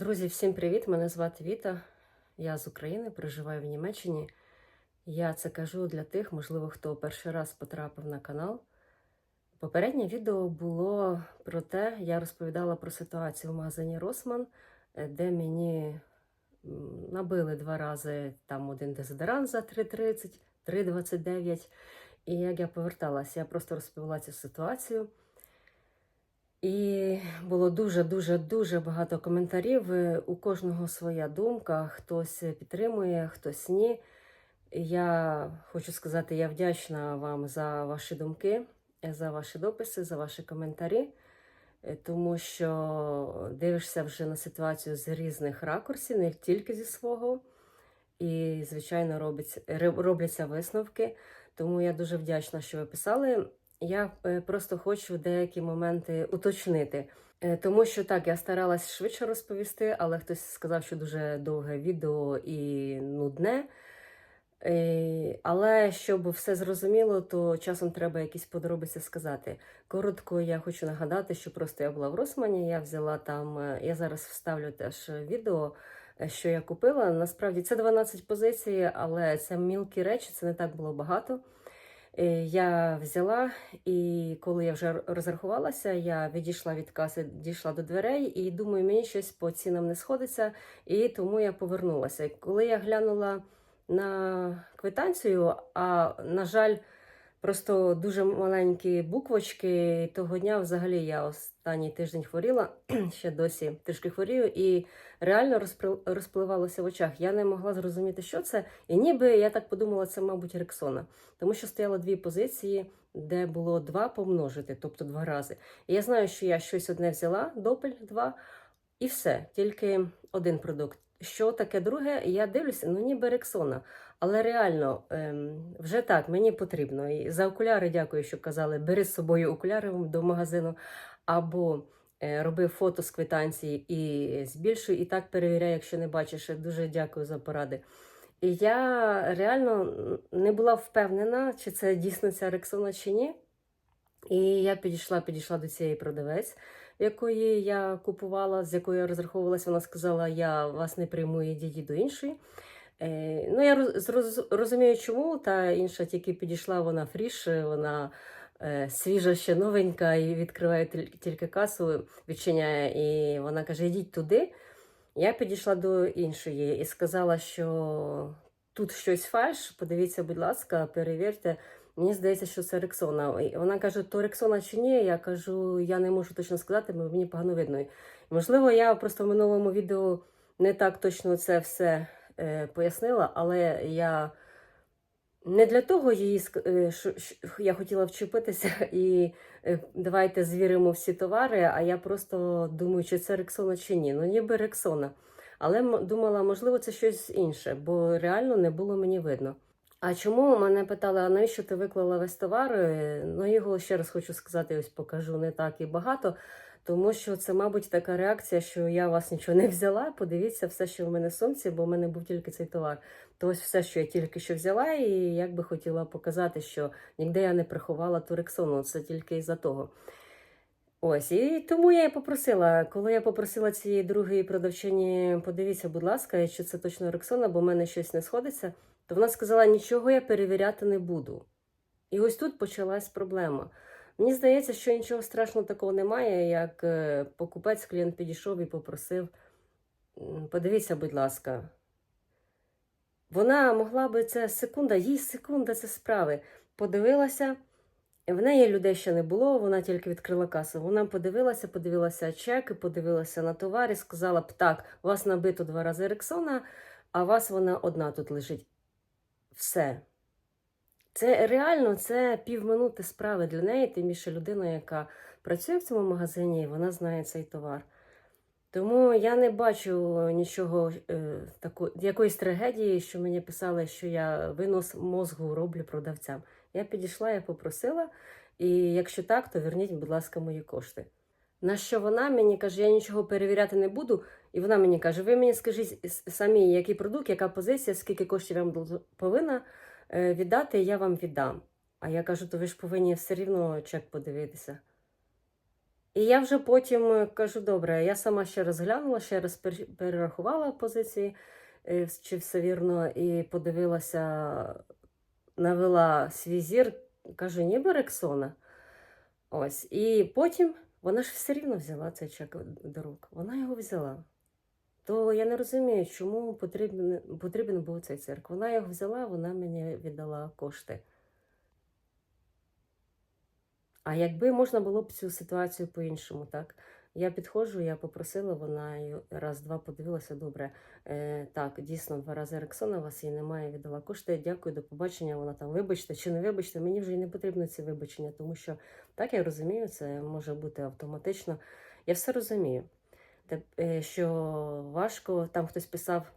Друзі, всім привіт! Мене звати Віта. Я з України, проживаю в Німеччині. Я це кажу для тих, можливо, хто перший раз потрапив на канал. Попереднє відео було про те, я розповідала про ситуацію в магазині Росман, е, де мені набили два рази там один дезодорант за 3,30, 3,29. І як я поверталася, я просто розповіла цю ситуацію. І було дуже, дуже, дуже багато коментарів. Е, У кожного своя думка. Хтось підтримує, хтось ні. Я хочу сказати, я вдячна вам за ваші думки, е, за ваші дописи, за ваші коментарі, е, тому що дивишся вже на ситуацію з різних ракурсів, не тільки зі свого. І, звичайно, робиться, робляться висновки. Тому я дуже вдячна, що ви писали. Я е, просто хочу деякі моменти уточнити. Е, Тому що так, я старалась швидше розповісти, але хтось сказав, що дуже довге відео і нудне. Е, Але щоб все зрозуміло, то часом треба якісь подробиці сказати. Коротко я хочу нагадати, що просто я була в Росмані, я взяла там, я зараз вставлю теж відео, що я купила. Насправді це 12 позицій, але це мілкі речі, це не так було багато. Е, Я взяла, і коли я вже розрахувалася, я відійшла від каси, дійшла до дверей, і думаю, мені щось по цінам не сходиться, і тому я повернулася. Коли я глянула на квитанцію, а на жаль, просто дуже маленькі буквочки. Того дня взагалі я останній тиждень хворіла, ще досі трішки хворію, і реально розпливалося в очах. Я не могла зрозуміти, що це. І ніби я так подумала, це, мабуть, рексона. Тому що стояло дві позиції, де було два помножити, тобто два рази. І я знаю, що я щось одне взяла, допель два, і все, тільки один продукт. Що таке друге? Я дивлюся, ну ніби рексона. Але реально, ем, вже так, мені потрібно. І за окуляри дякую, що казали, бери з собою окуляри до магазину, або е, роби фото з квитанції і збільшуй, і так перевіряй, якщо не бачиш. Дуже дякую за поради. І я реально не була впевнена, чи це дійсно ця рексона чи ні. І я підійшла, підійшла до цієї продавець, якої я купувала, з якою я розраховувалася. Вона сказала, я вас не прийму, ідіть до іншої. Е, ну, я розумію, чому. Та інша тільки підійшла, вона фріш, вона е, свіжа, ще новенька, і відкриває тільки касу, відчиняє, і вона каже: йдіть туди. Я підійшла до іншої і сказала, що тут щось фальш, подивіться, будь ласка, перевірте. Мені здається, що це Рексона. Вона каже, то Рексона чи ні? Я кажу, я не можу точно сказати, бо мені погано видно. Можливо, я просто в минулому відео не так точно це все е, пояснила, але я не для того її е, що- що я хотіла вчепитися і е, давайте звіримо всі товари, а я просто думаю, чи це Рексона чи ні. Ну, ніби Рексона. Але думала, можливо, це щось інше, бо реально не було мені видно. А чому мене питали, а навіщо ти виклала весь товар? Е, Ну, його ще раз хочу сказати, ось покажу не так і багато, тому що це, мабуть, така реакція, що я вас нічого не взяла. Подивіться все, що в мене в сумці, бо в мене був тільки цей товар. То ось все, що я тільки що взяла, і як би хотіла показати, що ніде я не приховала ту рексону, це тільки із-за того. Ось, і тому я і попросила, коли я попросила цієї другої продавчині, подивіться, будь ласка, чи це точно рексона, бо в мене щось не сходиться, то вона сказала, нічого я перевіряти не буду. І ось тут почалась проблема. Мені здається, що нічого страшного такого немає, як е, покупець, клієнт підійшов і попросив, «М, подивіться, будь ласка. Вона могла би це секунда, їй секунда це справи. Подивилася, в неї людей ще не було, вона тільки відкрила касу. Вона подивилася, подивилася чеки, подивилася на товар і сказала б так, вас набито два рази Рексона, а вас вона одна тут лежить. Все. Це реально це півминути справи для неї, тим більше людина, яка працює в цьому магазині, і вона знає цей товар. Тому я не бачу нічого е, тако, якоїсь трагедії, що мені писали, що я винос мозгу роблю продавцям. Я підійшла, я попросила, і якщо так, то верніть, будь ласка, мої кошти. На що вона мені каже, я нічого перевіряти не буду. І вона мені каже: ви мені скажіть самі, який продукт, яка позиція, скільки коштів вам повинна е, віддати, я вам віддам. А я кажу, то ви ж повинні все рівно чек подивитися. І я вже потім е, кажу, добре, я сама ще раз глянула, ще раз перерахувала позиції, е, чи все вірно, і подивилася, навела свій зір, кажу, ніби Рексона. Ось. І потім вона ж все рівно взяла цей чек до рук. Вона його взяла. То я не розумію, чому потрібен, потрібен був цей цирк. Вона його взяла, вона мені віддала кошти. А якби можна було б цю ситуацію по-іншому, так? Я підходжу, я попросила, вона раз-два подивилася, добре. Е, так, дійсно, два рази Рексона, вас її немає, віддала кошти. Дякую, до побачення. Вона там, вибачте чи не вибачте, мені вже й не потрібно ці вибачення, тому що так я розумію, це може бути автоматично. Я все розумію. Е, що важко, там хтось писав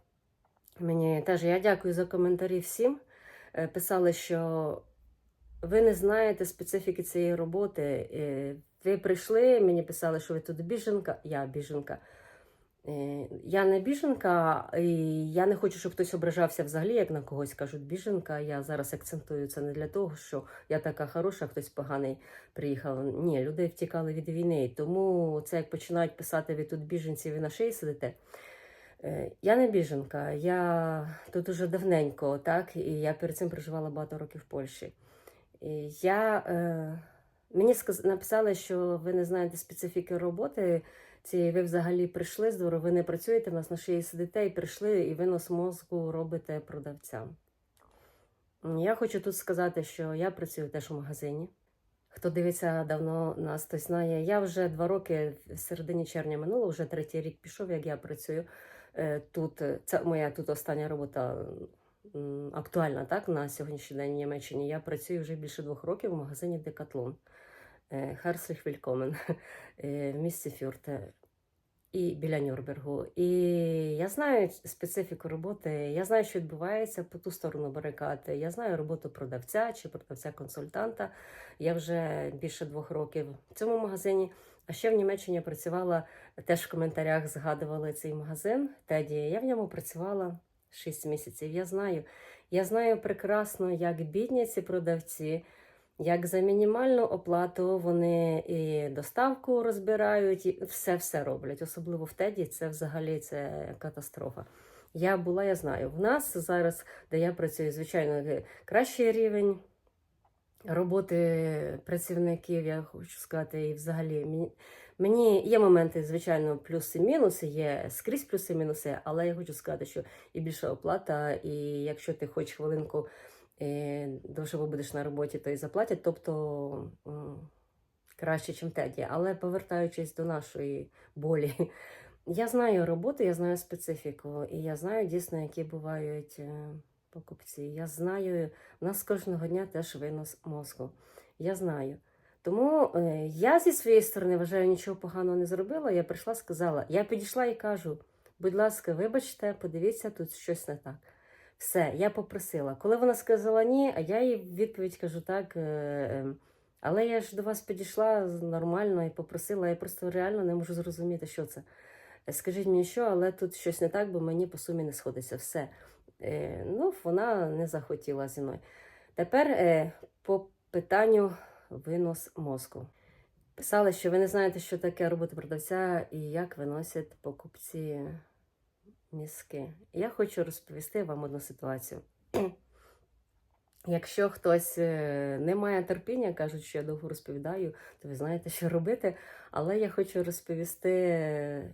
мені теж, я дякую за коментарі всім. Е, писали, що ви не знаєте специфіки цієї роботи. Е, Ви прийшли, мені писали, що ви тут біженка. Я біженка. Е, Я не біженка, і я не хочу, щоб хтось ображався взагалі, як на когось кажуть біженка. Я зараз акцентую це не для того, що я така хороша, хтось поганий приїхав. Ні, люди втікали від війни. Тому це як починають писати, ви тут біженці, ви на шиї сидите. Е, Я не біженка, я тут уже давненько, так, і я перед цим проживала багато років в Польщі. І Я, е, мені сказ... написали, що ви не знаєте специфіки роботи цієї, ви взагалі прийшли здорово, ви не працюєте, в нас на шиї сидите і прийшли, і винос мозку робите продавцям. Я хочу тут сказати, що я працюю теж у магазині. Хто дивиться давно нас, той знає. Я вже два роки в середині червня минуло, вже третій рік пішов, як я працюю е, тут. Це моя тут остання робота актуальна, так, на сьогоднішній день в Німеччині. Я працюю вже більше двох років в магазині Декатлон. Харслих Вількомен в місті Фюрте і біля Нюрнбергу. І я знаю специфіку роботи, я знаю, що відбувається по ту сторону барикади. Я знаю роботу продавця чи продавця-консультанта. Я вже більше двох років в цьому магазині. А ще в Німеччині працювала, теж в коментарях згадували цей магазин Теді. Я в ньому працювала 6 місяців. Я знаю, я знаю прекрасно, як бідні ці продавці. Як за мінімальну оплату вони і доставку розбирають, і все-все роблять. Особливо в Теді це взагалі це катастрофа. Я була, я знаю. В нас зараз, де я працюю, звичайно, кращий рівень роботи працівників, я хочу сказати, і взагалі мені, є моменти, звичайно, плюси мінуси, є скрізь плюси-мінуси, але я хочу сказати, що і більша оплата, і якщо ти хоч хвилинку е, довше будеш на роботі, то і заплатять, тобто краще, ніж Теді. Але повертаючись до нашої болі, я знаю роботу, я знаю специфіку, і я знаю дійсно, які бувають е, покупці. Я знаю, у нас кожного дня теж винос мозку. Я знаю. Тому е, я зі своєї сторони вважаю, нічого поганого не зробила. Я прийшла, сказала, я підійшла і кажу: будь ласка, вибачте, подивіться, тут щось не так. Все, я попросила. Коли вона сказала ні, а я їй відповідь кажу так. е, е, Але я ж до вас підійшла нормально і попросила, я просто реально не можу зрозуміти, що це. Е, Скажіть мені, що, але тут щось не так, бо мені по сумі не сходиться. Все. Е, ну, вона не захотіла зі мною. Тепер по питанню винос мозку. Писали, що ви не знаєте, що таке робота продавця і як виносять покупці мізки. Я хочу розповісти вам одну ситуацію. Якщо хтось е, не має терпіння, кажуть, що я довго розповідаю, то ви знаєте, що робити. Але я хочу розповісти.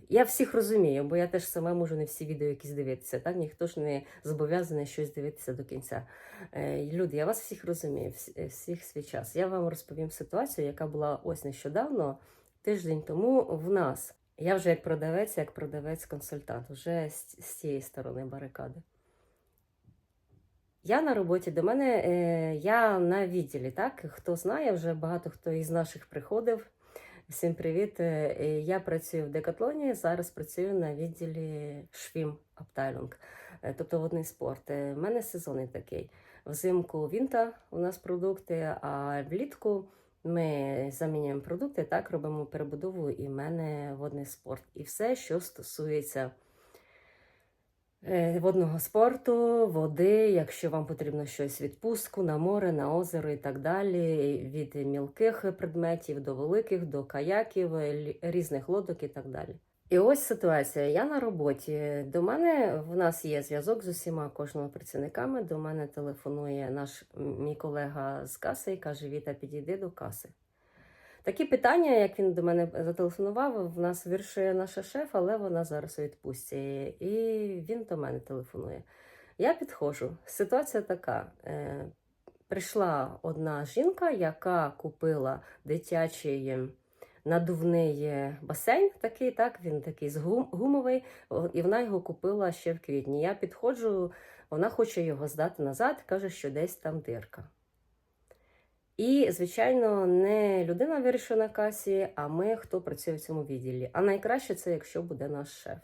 Я всіх розумію, бо я теж сама можу не всі відео якісь дивитися. Так ніхто ж не зобов'язаний щось дивитися до кінця. Е, Люди, я вас всіх розумію, всіх свій час. Я вам розповім ситуацію, яка була ось нещодавно, тиждень тому в нас. Я вже як продавець, як продавець-консультант, вже з, з цієї сторони барикади. Я на роботі до мене, е, я на відділі, так? Хто знає, вже багато хто із наших приходив. Всім привіт. Е, е, Я працюю в Декатлоні, зараз працюю на відділі Швім Абтайлунг, е, тобто водний спорт. У мене сезонний такий. Взимку вінта у нас продукти, а влітку ми замінюємо продукти, так, робимо перебудову, і в мене водний спорт. І все, що стосується е, водного спорту, води, якщо вам потрібно щось відпустку на море, на озеро і так далі, від мілких предметів до великих, до каяків, е, різних лодок і так далі. І ось ситуація. Я на роботі. До мене в нас є зв'язок з усіма кожного працівниками. До мене телефонує наш мій колега з каси і каже: Віта, підійди до каси. Такі питання, як він до мене зателефонував, в нас вирішує наша шеф, але вона зараз у відпустці. І він до мене телефонує. Я підходжу. Ситуація така: Е, прийшла одна жінка, яка купила дитячий надувний басейн, такий, так, він такий гумовий, і вона його купила ще в квітні. Я підходжу, вона хоче його здати назад, каже, що десь там дирка. І, звичайно, не людина вирішує на касі, а ми, хто працює в цьому відділі. А найкраще це, якщо буде наш шеф.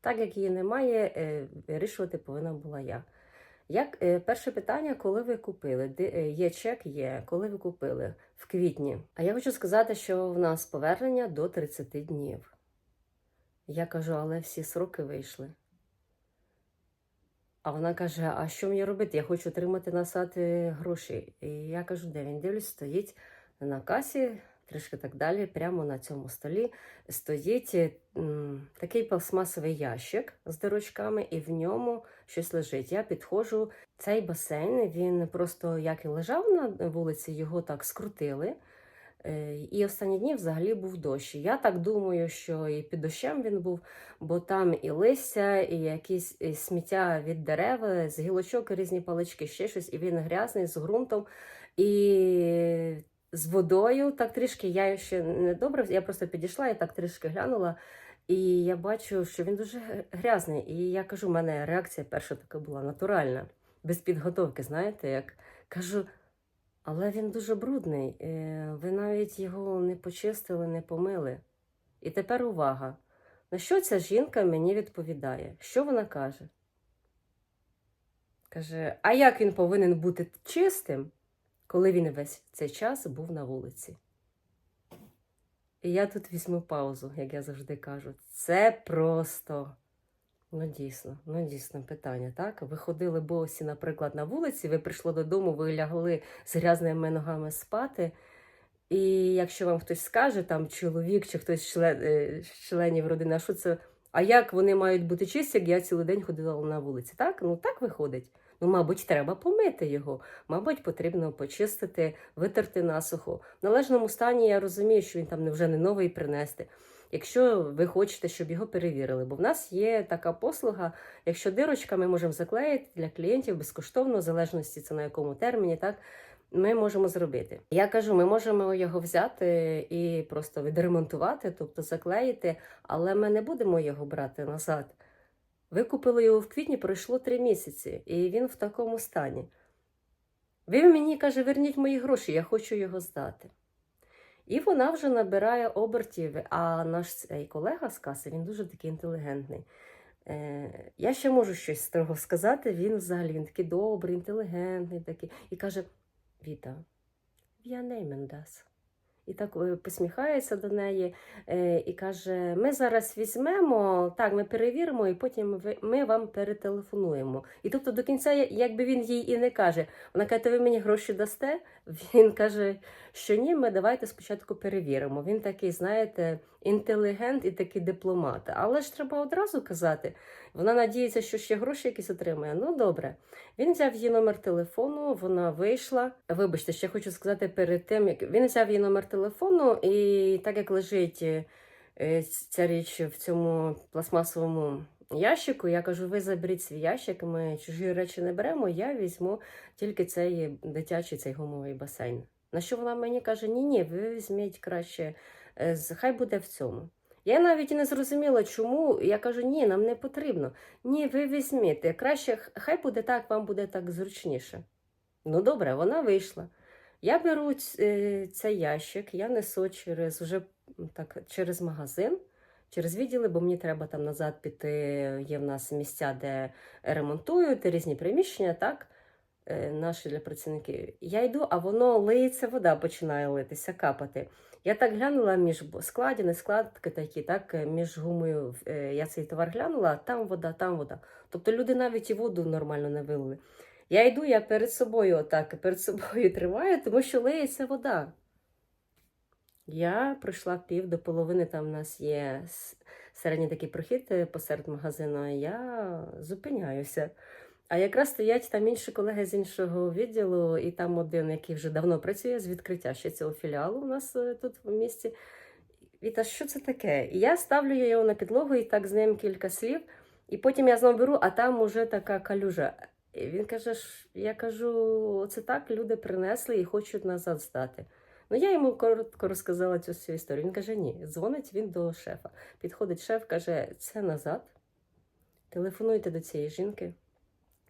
Так як її немає, е, вирішувати повинна була я. Як е, перше питання, коли ви купили? Де є чек? Є. Коли ви купили? В квітні. А я хочу сказати, що в нас повернення до 30 днів. Я кажу, але всі сроки вийшли. А вона каже: А що мені робити? Я хочу отримати назад е, гроші. І я кажу, де він дивлюсь, стоїть на касі, трішки так далі, прямо на цьому столі стоїть такий пластмасовий ящик з дирочками, і в ньому щось лежить. Я підходжу. Цей басейн він просто як і лежав на вулиці, його так скрутили. І останні дні взагалі був дощ. Я так думаю, що і під дощем він був, бо там і листя, і якісь сміття від дерев, з гілочок, різні палички, ще щось, і він грязний з ґрунтом і з водою. Так трішки я ще не добре. Я просто підійшла і так трішки глянула. І я бачу, що він дуже грязний. І я кажу, у мене реакція перша така була натуральна, без підготовки, знаєте, як кажу. Але він дуже брудний. е, Ви навіть його не почистили, не помили. І тепер увага. На що ця жінка мені відповідає? Що вона каже? Каже: А як він повинен бути чистим, коли він весь цей час був на вулиці? І я тут візьму паузу, як я завжди кажу. Це просто. Ну, дійсно, ну дійсно питання, так? Ви ходили босі, наприклад, на вулиці, ви прийшли додому, ви лягли з грязними ногами спати. І якщо вам хтось скаже, там чоловік чи хтось з член, е, членів родини, а що це? А як вони мають бути чисті, як я цілий день ходила на вулиці? Так? Ну так виходить. Ну, мабуть, треба помити його. Мабуть, потрібно почистити, витерти насухо. В належному стані я розумію, що він там не- вже не новий принести. Якщо ви хочете, щоб його перевірили, бо в нас є така послуга, якщо дирочка ми можемо заклеїти для клієнтів безкоштовно, в залежності це на якому терміні, так ми можемо зробити. Я кажу, ми можемо його взяти і просто відремонтувати, тобто заклеїти, але ми не будемо його брати назад. Ви купили його в квітні, пройшло три місяці, і він в такому стані. Ви мені каже, верніть мої гроші, я хочу його здати. І вона вже набирає обертів. А наш цей колега з каси, він дуже такий інтелігентний. Е, я ще можу щось з того сказати. Він взагалі він такий добрий, інтелігентний такий. І каже: Віта, я неймендас. І так е, посміхається до неї е, і каже: Ми зараз візьмемо, так, ми перевіримо, і потім ми вам перетелефонуємо. І тобто до кінця, якби він їй і не каже, вона каже, то ви мені гроші дасте? Він каже, що ні, ми давайте спочатку перевіримо. Він такий, знаєте, інтелігент і такий дипломат. Але ж треба одразу казати. Вона надіється, що ще гроші якісь отримає. Ну добре. Він взяв її номер телефону, вона вийшла. Вибачте, ще хочу сказати перед тим, як він взяв її номер телефону, і так як лежить е, ця річ в цьому пластмасовому ящику, я кажу: ви заберіть свій ящик, ми чужі речі не беремо, я візьму тільки цей дитячий цей гумовий басейн. На що вона мені каже: ні, ні, ви візьміть краще, е, хай буде в цьому. Я навіть не зрозуміла, чому. Я кажу, ні, нам не потрібно. Ні, ви візьміть. Краще, хай буде так, вам буде так зручніше. Ну, добре, вона вийшла. Я беру е, цей ящик, я несу через уже м, так, через магазин, через відділи, бо мені треба там назад піти. Є в нас місця, де ремонтують різні приміщення, так? е, наші для працівників. Я йду, а воно лиється, вода починає литися, капати. Я так глянула між складі, не складки такі, так, е, між гумою. Я цей товар глянула, там вода, там вода. Тобто люди навіть і воду нормально не вилили. Я йду, я перед собою отак, перед собою тримаю, тому що лиється вода. Я пройшла пів до половини, там у нас є середній такий прохід е, посеред магазину, і я зупиняюся. А якраз стоять там інші колеги з іншого відділу, і там один, який вже давно працює з відкриття ще цього філіалу у нас е, тут в місті. Віта, що це таке? І я ставлю його на підлогу і так з ним кілька слів, і потім я знову беру, а там уже така калюжа. Він каже: я кажу, це так, люди принесли і хочуть назад здати. Ну, я йому коротко розказала цю всю історію. Він каже: ні, дзвонить він до шефа. Підходить шеф, каже: це назад. Телефонуйте до цієї жінки.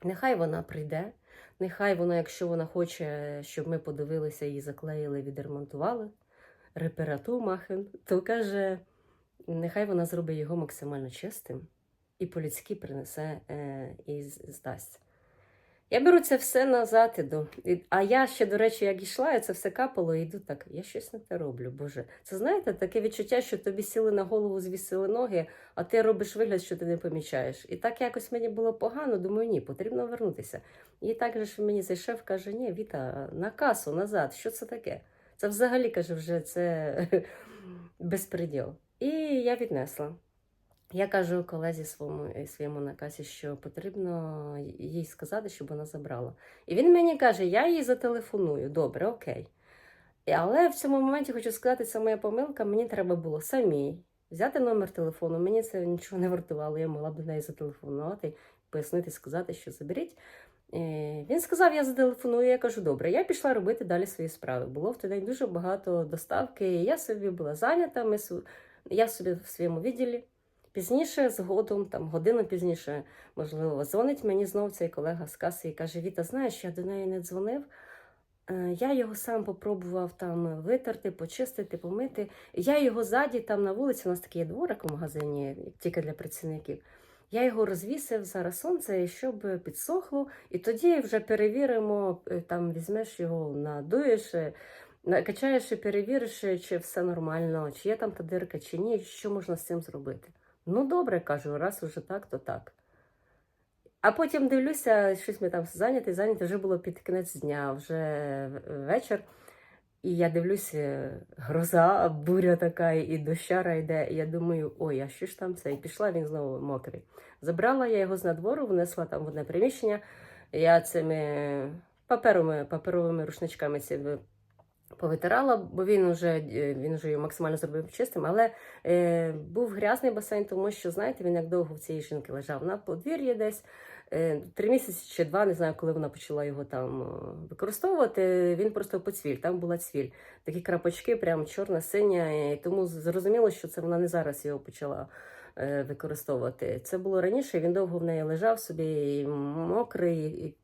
Нехай вона прийде, нехай вона, якщо вона хоче, щоб ми подивилися, її заклеїли, відремонтували, реперату махен, то каже, нехай вона зробить його максимально чистим і по-людськи принесе е, і здасть. Я беру це все назад іду. А я ще, до речі, як йшла, я це все капало і йду так. Я щось не те роблю, Боже. Це знаєте, таке відчуття, що тобі сіли на голову, звісили ноги, а ти робиш вигляд, що ти не помічаєш. І так якось мені було погано, думаю, ні, потрібно вернутися. І так же ж мені цей шеф каже: ні, Віта, на касу, назад, що це таке? Це взагалі каже, вже це безпреділ. І я віднесла. Я кажу колезі своєму, е, своєму на касі, що потрібно їй сказати, щоб вона забрала. І він мені каже, я їй зателефоную. Добре, окей. Але в цьому моменті хочу сказати, це моя помилка. Мені треба було самій взяти номер телефону. Мені це нічого не вартувало. Я могла б до неї зателефонувати, пояснити, сказати, що заберіть. Е, Він сказав, я зателефоную. Я кажу, добре, я пішла робити далі свої справи. Було в той день дуже багато доставки. і Я собі була зайнята. Ми, я собі в своєму відділі. Пізніше, згодом, там годину пізніше, можливо, дзвонить мені знов цей колега з каси і каже: Віта, знаєш, я до неї не дзвонив. Е, Я його сам попробував там витерти, почистити, помити. Я його ззаді, там на вулиці, у нас такий дворик у магазині, тільки для працівників. Я його розвісив зараз сонце, щоб підсохло, і тоді вже перевіримо, е, там візьмеш його, надуєш, е, накачаєш і перевіриш, чи все нормально, чи є там та дирка, чи ні, що можна з цим зробити. Ну, добре, кажу, раз уже так, то так. А потім дивлюся, щось ми там зайняті, зайняті, вже було під кінець дня, вже вечір. І я дивлюся, гроза, буря така, і дощара йде. І я думаю, ой, а що ж там це? І пішла він знову мокрий. Забрала я його з надвору, внесла там в одне приміщення. Я цими паперовими, паперовими рушничками ці ви- повитирала, бо він вже, е, він вже його максимально зробив чистим, але е, був грязний басейн, тому що, знаєте, він як довго в цієї жінки лежав на подвір'ї десь. Е, Три місяці чи два, не знаю, коли вона почала його там е, використовувати. Він просто поцвіль, там була цвіль. Такі крапочки, прям чорна, синя. І тому зрозуміло, що це вона не зараз його почала використовувати. Це було раніше. Він довго в неї лежав собі, і мокрий, і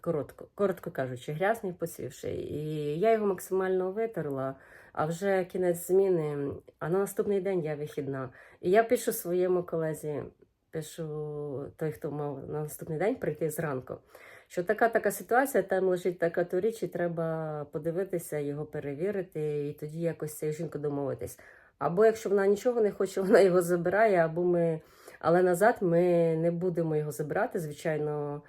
коротко, коротко кажучи, грязний, поцвівший. І я його максимально витерла. А вже кінець зміни, а на наступний день я вихідна. І я пишу своєму колезі, пишу той, хто мав на наступний день прийти зранку. Що така така ситуація, там лежить така то річ, і треба подивитися, його перевірити, і тоді якось цю жінку домовитись. Або якщо вона нічого не хоче, вона його забирає, або ми. Але назад ми не будемо його забирати, звичайно,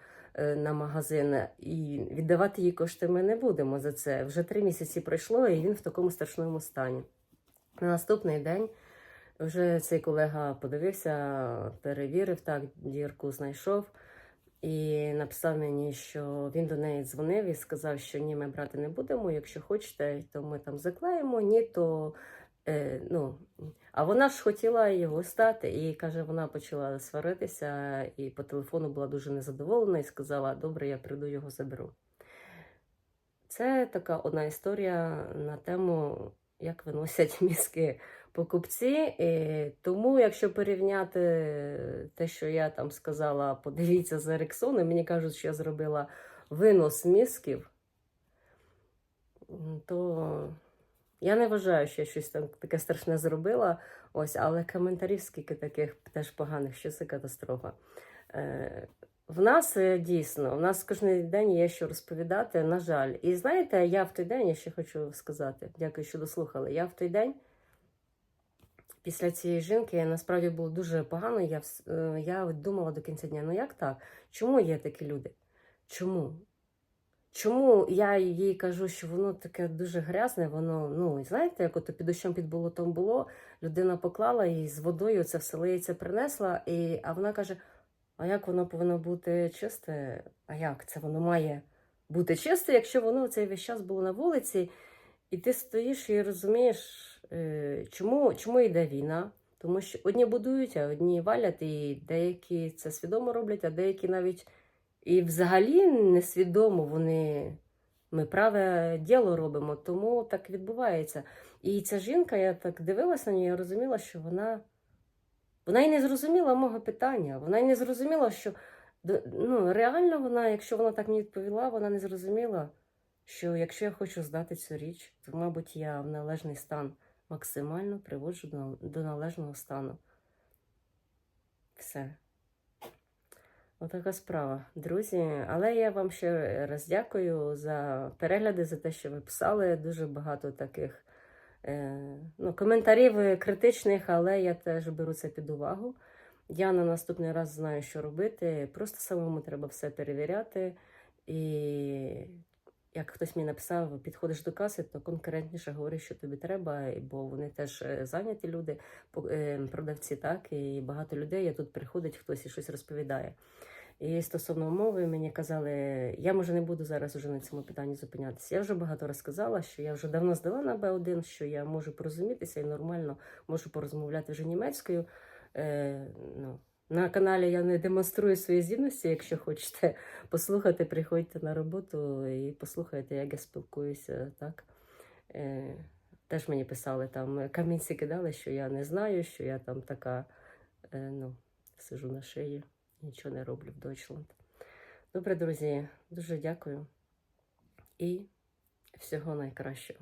на магазин. І віддавати їй кошти ми не будемо за це. Вже три місяці пройшло, і він в такому страшному стані. На наступний день вже цей колега подивився, перевірив, так, дірку знайшов. І написав мені, що він до неї дзвонив і сказав, що ні, ми брати не будемо. Якщо хочете, то ми там заклеїмо, ні, то е, ну. А вона ж хотіла його стати, і каже, вона почала сваритися, і по телефону була дуже незадоволена і сказала: Добре, я прийду його заберу. Це така одна історія на тему, як виносять мізки покупці. І тому, якщо порівняти те, що я там сказала, подивіться за Рексоном, мені кажуть, що я зробила винос мізків, то я не вважаю, що я щось там таке страшне зробила. Ось, але коментарів скільки таких теж поганих, що це катастрофа. Е, в нас е, дійсно, в нас кожен день є що розповідати, на жаль. І знаєте, я в той день, я ще хочу сказати, дякую, що дослухали. Я в той день, після цієї жінки, насправді було дуже погано. Я, е, я думала до кінця дня, ну як так? Чому є такі люди? Чому? Чому я їй кажу, що воно таке дуже грязне, воно, ну, знаєте, як ото під дощом під болотом було, людина поклала і з водою це все лиється принесла, і, а вона каже: а як воно повинно бути чисте? А як це воно має бути чисте, якщо воно цей весь час було на вулиці, і ти стоїш і розумієш, е, чому, чому йде війна? Тому що одні будують, а одні валять, і деякі це свідомо роблять, а деякі навіть і взагалі несвідомо вони. Ми праве діло робимо, тому так відбувається. І ця жінка, я так дивилася на неї, я розуміла, що вона вона й не зрозуміла мого питання. Вона й не зрозуміла, що ну, реально вона, якщо вона так мені відповіла, вона не зрозуміла, що якщо я хочу здати цю річ, то, мабуть, я в належний стан максимально приводжу до належного стану. Все. Отака справа, друзі. Але я вам ще раз дякую за перегляди, за те, що ви писали. Дуже багато таких е, ну, коментарів критичних, але я теж беру це під увагу. Я на наступний раз знаю, що робити. Просто самому треба все перевіряти. І як хтось мені написав, підходиш до каси, то конкретніше говори, що тобі треба, бо вони теж е, зайняті люди, е, продавці, так, і багато людей. Я тут приходить хтось і щось розповідає. І стосовно мови, мені казали, я може не буду зараз уже на цьому питанні зупинятися. Я вже багато розказала, що я вже давно здала на Б1, що я можу порозумітися і нормально можу порозмовляти вже німецькою. Е, ну, на каналі я не демонструю свої здібності. Якщо хочете послухати, приходьте на роботу і послухайте, як я спілкуюся. Так? Е, теж мені писали там камінці кидали, що я не знаю, що я там така е, ну, сижу на шиї, нічого не роблю в Deutschland. Добре, друзі, дуже дякую і всього найкращого.